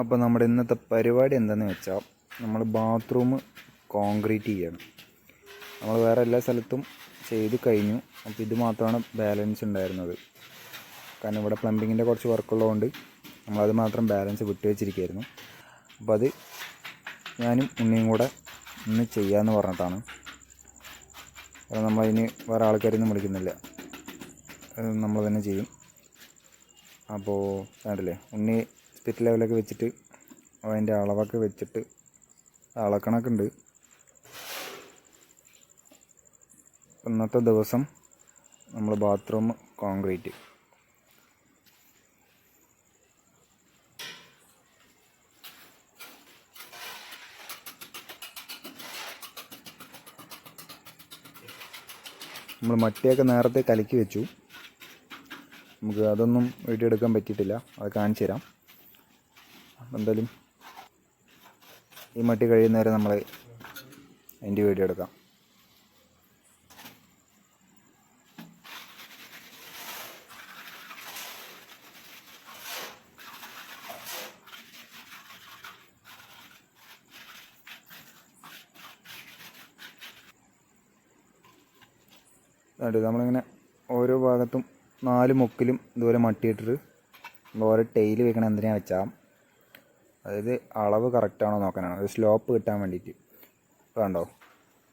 അപ്പോൾ നമ്മുടെ ഇന്നത്തെ പരിപാടി എന്താണെന്ന് വെച്ചാൽ നമ്മൾ ബാത്റൂം കോൺക്രീറ്റ് ചെയ്യണം. നമ്മൾ വേറെ എല്ലാ സ്ഥലത്തും ചെയ്ത് കഴിഞ്ഞു. അപ്പോൾ ഇത് മാത്രമാണ് ബാലൻസ് ഉണ്ടായിരുന്നത്. കാരണം ഇവിടെ പ്ലംബിങ്ങിന്റെ കുറച്ച് വർക്കുള്ളതുകൊണ്ട് നമ്മളത് മാത്രം ബാലൻസ് വിട്ടു വെച്ചിരിക്കുകയായിരുന്നു അപ്പോൾ അത് ഞാനും ഉണ്ണിയും കൂടെ ഇന്ന് ചെയ്യാമെന്ന് പറഞ്ഞിട്ടാണ്. അപ്പോൾ നമ്മളതിന് വേറെ ആൾക്കാരൊന്നും വിളിക്കുന്നില്ല. നമ്മൾ തന്നെ ചെയ്യും. അപ്പോൾ കണ്ടില്ലേ ഉണ്ണി സ്പിറ്റ് ലെവലൊക്കെ വെച്ചിട്ട് അതിന്റെ അളവൊക്കെ വെച്ചിട്ട് അളക്കണൊക്കെ ഉണ്ട് ഇന്നത്തെ ദിവസം നമ്മൾ ബാത്റൂം കോൺക്രീറ്റ് നമ്മൾ മട്ടിയൊക്കെ നേരത്തെ കലക്കി വെച്ചു. നമുക്ക് അതൊന്നും വീഡിയോ എടുക്കാൻ പറ്റിയിട്ടില്ല. അത് കാണിച്ചു തരാം. എന്തായാലും ഈ മട്ടി കഴിയുന്നവരെ നമ്മൾ അതിന്റെ വീഡിയോ എടുക്കാം. നമ്മളിങ്ങനെ ഓരോ ഭാഗത്തും നാല് മുക്കിലും ഇതുപോലെ മട്ടിയിട്ടിട്ട് ഓരോ ടെയിൽ വെക്കണം എന്തിനാ വെച്ചാൽ അതായത് അളവ് കറക്റ്റാണോ നോക്കാനാണ്. ഒരു സ്ലോപ്പ് കിട്ടാൻ വേണ്ടിയിട്ട്. വേണ്ടോ കണ്ടോ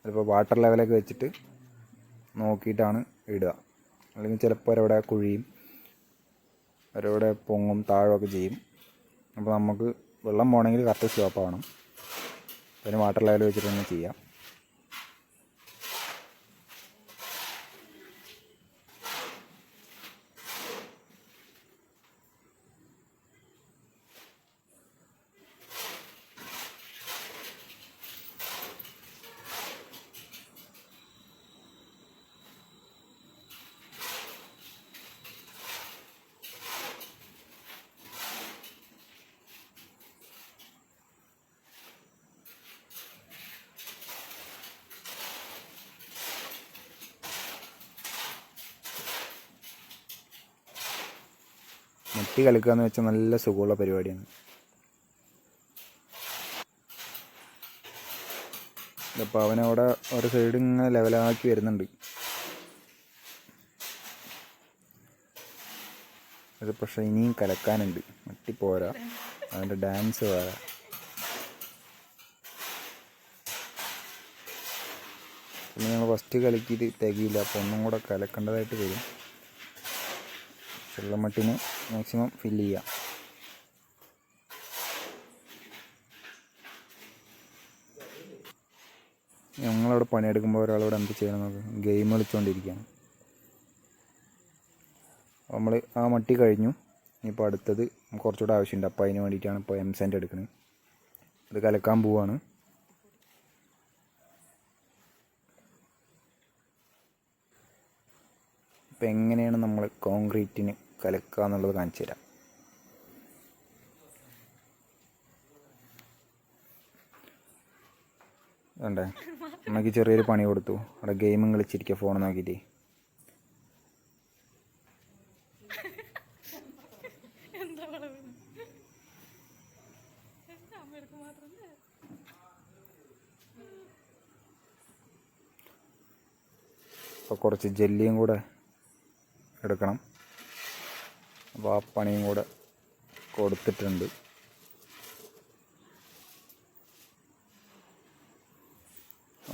അതിപ്പോൾ വാട്ടർ ലെവലൊക്കെ വെച്ചിട്ട് നോക്കിയിട്ടാണ് ഇടുക. അല്ലെങ്കിൽ ചിലപ്പോൾ ഒരവിടെ കുഴിയും ഒരവിടെ പൊങ്ങും താഴൊക്കെ ചെയ്യും. അപ്പോൾ നമുക്ക് വെള്ളം പോകണമെങ്കിൽ കറക്റ്റ് സ്ലോപ്പ് ആവണം. അതിന് വാട്ടർ ലെവൽ വെച്ചിട്ട് തന്നെ ചെയ്യാം. മുട്ടി കളിക്കുക എന്ന് വെച്ചാൽ നല്ല സുഖമുള്ള പരിപാടിയാണ്. അപ്പോൾ അവനവിടെ ഒരു സൈഡ് ഇങ്ങനെ ലെവലാക്കി വരുന്നുണ്ട്. അത് പക്ഷേ ഇനിയും കലക്കാനുണ്ട്. മട്ടി പോരാ. അവന്റെ ഡാൻസ് വേറെ. പിന്നെ ഞങ്ങൾ ഫസ്റ്റ് കളിക്കിയിട്ട് തികയില്ല. അപ്പോൾ ഒന്നും കൂടെ കലക്കേണ്ടതായിട്ട് വരും. ചെള്ളമട്ടിന് മാക്സിമം ഫില്ല് ചെയ്യാം. ഞങ്ങളവിടെ പണിയെടുക്കുമ്പോൾ ഒരാളോട് എന്ത് ചെയ്യണം നമുക്ക് ഗെയിം കളിച്ചുകൊണ്ടിരിക്കുകയാണ് നമ്മൾ ആ മട്ടി കഴിഞ്ഞു. ഇനിയിപ്പോൾ അടുത്തത് കുറച്ചുകൂടെ ആവശ്യമുണ്ട്. അപ്പോൾ അതിന് വേണ്ടിയിട്ടാണ് ഇപ്പോൾ എം സെന്റ് എടുക്കുന്നത് അത് കലക്കാൻ പോവാണ്. ഇപ്പം എങ്ങനെയാണ് നമ്മൾ കോൺക്രീറ്റിന് കലക്കുക എന്നുള്ളത് കാണിച്ചു തരാം. വേണ്ടേ അമ്മയ്ക്ക് ചെറിയൊരു പണി കൊടുത്തു. അവിടെ ഗെയിമും കളിച്ചിരിക്കുക ഫോൺ നോക്കിയിട്ട്. അപ്പോൾ കുറച്ച് ജെല്ലിയും കൂടെ എടുക്കണം. അപ്പോൾ ആ പണിയും കൂടെ കൊടുത്തിട്ടുണ്ട്.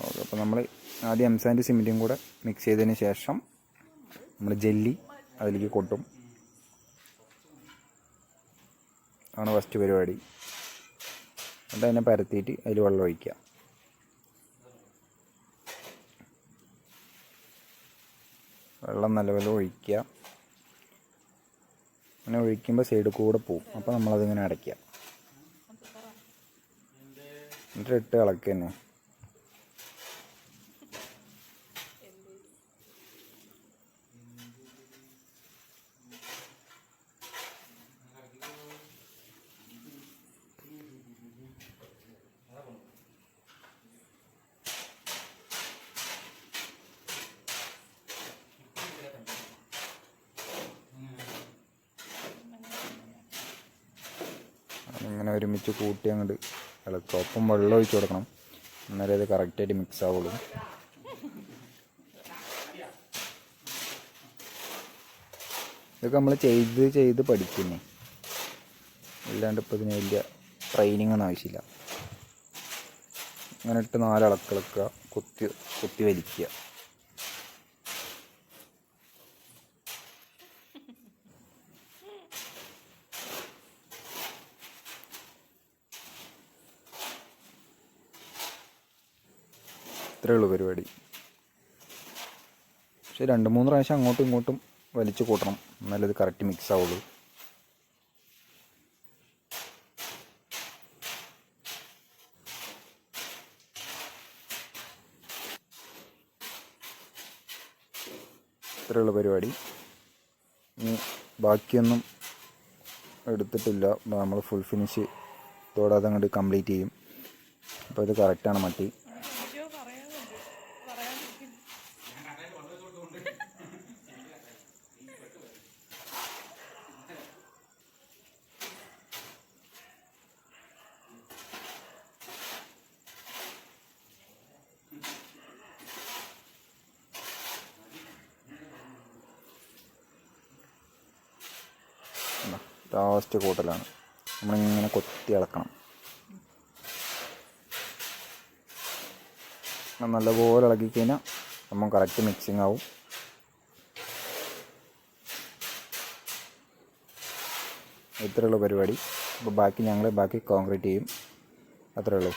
ഓക്കെ അപ്പോൾ നമ്മൾ ആദ്യം എംസാൻഡ് സിമെന്റും കൂടെ മിക്സ് ചെയ്തതിന് ശേഷം നമ്മൾ ജെല്ലി അതിലേക്ക് കൊട്ടും. ആണ് ഫസ്റ്റ് പരിപാടി. എന്നിട്ട് അതിനെ പരത്തിയിട്ട് അതിൽ വെള്ളം ഒഴിക്കുക. വെള്ളം നല്ലപോലെ ഒഴിക്കുക. അങ്ങനെ ഒഴിക്കുമ്പോൾ സൈഡ് കൂടെ പോവും. അപ്പോൾ നമ്മളതിങ്ങനെ അടയ്ക്കുക എന്നിട്ട് ഇട്ട് ഇളക്കുക ഒരുമിച്ച് കൂട്ടി അങ്ങോട്ട് ഇളക്കുക ഒപ്പം വെള്ളം ഒഴിച്ച് കൊടുക്കണം. എന്നാലേ അത് കറക്റ്റായിട്ട് മിക്സ് ആവുള്ളൂ. ഇതൊക്കെ നമ്മൾ ചെയ്ത് ചെയ്ത് പഠിക്കുന്നേ അല്ലാണ്ട് ഇപ്പോൾ ഇതിന് വലിയ ട്രെയിനിങ് ഒന്നും ആവശ്യമില്ല. അങ്ങനെ ഇട്ട് നാല് ഇളക്കിളക്കുക കുത്തി കുത്തി വലിക്കുക. ഇത്രയേ ഉള്ളൂ പരിപാടി. പക്ഷെ രണ്ട് മൂന്ന് പ്രാവശ്യം അങ്ങോട്ടും ഇങ്ങോട്ടും വലിച്ചു കൂട്ടണം. എന്നാലേ ഇത് കറക്റ്റ് മിക്സ് ആവുള്ളൂ. ഇത്രയുള്ള പരിപാടി. ഇനി ബാക്കിയൊന്നും എടുത്തിട്ടില്ല. നമ്മൾ ഫുൾ ഫിനിഷ് തോടാതെ അങ്ങോട്ട് കംപ്ലീറ്റ് ചെയ്യും. അപ്പോൾ ഇത് കറക്റ്റാണ് മട്ടി. ലാസ്റ്റ് കൂട്ടലാണ്. നമ്മളിങ്ങനെ കൊത്തി ഇളക്കണം നല്ലപോലെ ഇളക്കി കഴിഞ്ഞാൽ നമ്മൾ കറക്റ്റ് മിക്സിങ് ആവും. ഇത്രയുള്ള പരിപാടി. അപ്പോൾ ബാക്കി ഞങ്ങൾ ബാക്കി കോൺക്രീറ്റ് ചെയ്യും. അത്രേ ഉള്ളൂ